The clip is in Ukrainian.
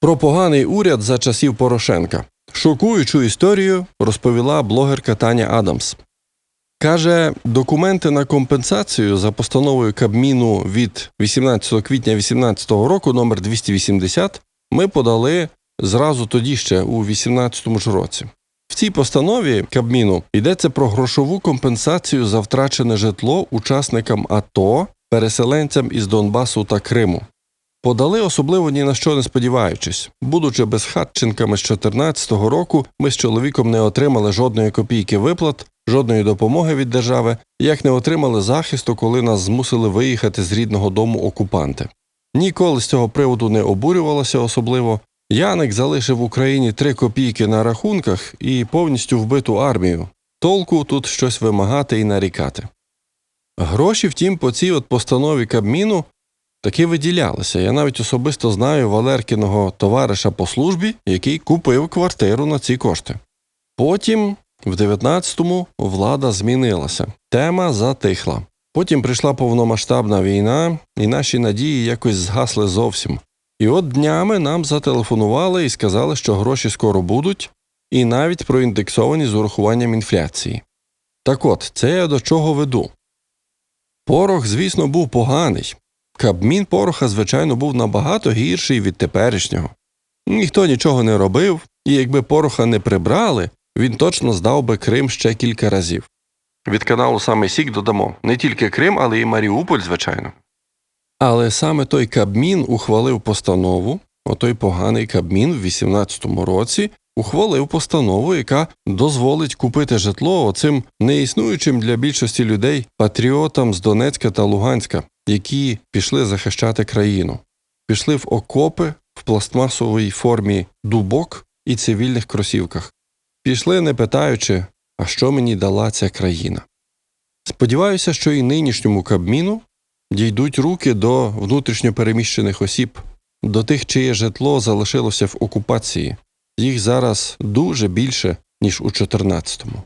Про поганий уряд за часів Порошенка. Шокуючу історію розповіла блогерка Таня Адамс. Каже, документи на компенсацію за постановою Кабміну від 18 квітня 2018 року, номер 280, ми подали зразу тоді ще у 2018 ж році. В цій постанові Кабміну йдеться про грошову компенсацію за втрачене житло учасникам АТО, переселенцям із Донбасу та Криму. Подали особливо ні на що не сподіваючись. Будучи безхатченками з 2014 року, ми з чоловіком не отримали жодної копійки виплат, жодної допомоги від держави, як не отримали захисту, коли нас змусили виїхати з рідного дому окупанти. Ніколи з цього приводу не обурювалося особливо. Яник залишив Україні три копійки на рахунках і повністю вбиту армію. Толку тут щось вимагати і нарікати. Гроші, втім, по цій от постанові Кабміну таки виділялися. Я навіть особисто знаю Валеркіного товариша по службі, який купив квартиру на ці кошти. Потім, в 19-му, влада змінилася. Тема затихла. Потім прийшла повномасштабна війна, і наші надії якось згасли зовсім. І от днями нам зателефонували і сказали, що гроші скоро будуть, і навіть проіндексовані з урахуванням інфляції. Так от, це я до чого веду. Порох, звісно, був поганий. Кабмін пороха, звичайно, був набагато гірший від теперішнього. Ніхто нічого не робив, і якби пороха не прибрали, він точно здав би Крим ще кілька разів. Від каналу саме Сік додамо не тільки Крим, але й Маріуполь, звичайно. Але саме той Кабмін ухвалив постанову, отой поганий Кабмін в 18-му році ухвалив постанову, яка дозволить купити житло оцим неіснуючим для більшості людей патріотам з Донецька та Луганська, які пішли захищати країну, пішли в окопи в пластмасовій формі дубок і цивільних кросівках, пішли, не питаючи, а що мені дала ця країна. Сподіваюся, що і нинішньому Кабміну дійдуть руки до внутрішньопереміщених осіб, до тих, чиє житло залишилося в окупації. Їх зараз дуже більше, ніж у 14-му.